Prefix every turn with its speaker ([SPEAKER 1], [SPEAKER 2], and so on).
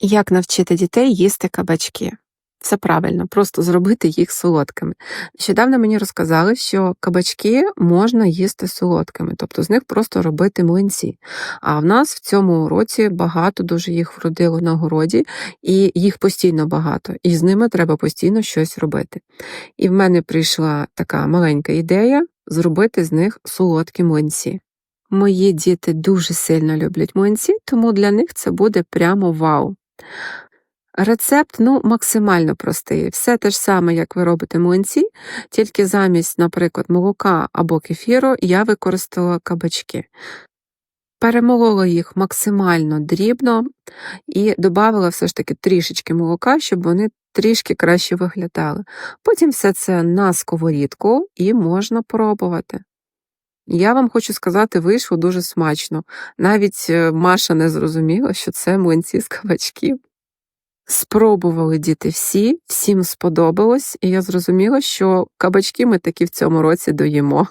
[SPEAKER 1] Як навчити дітей їсти кабачки? Все правильно, просто зробити їх солодкими. Нещодавно мені розказали, що кабачки можна їсти солодкими, тобто з них просто робити млинці. А в нас в цьому році багато дуже їх вродило на городі, і їх постійно багато, і з ними треба постійно щось робити. І в мене прийшла така маленька ідея зробити з них солодкі млинці. Мої діти дуже сильно люблять млинці, тому для них це буде прямо вау. Рецепт ну, максимально простий. Все те ж саме, як ви робите млинці, тільки замість, наприклад, молока або кефіру я використала кабачки. Перемолола їх максимально дрібно і додала все ж таки трішечки молока, щоб вони трішки краще виглядали. Потім все це на сковорідку і можна пробувати. Я вам хочу сказати, вийшло дуже смачно. Навіть е, Маша не зрозуміла, що це млинці з кабачків. Спробували діти всі, всім сподобалось, і я зрозуміла, що кабачки ми таки в цьому році доїмо.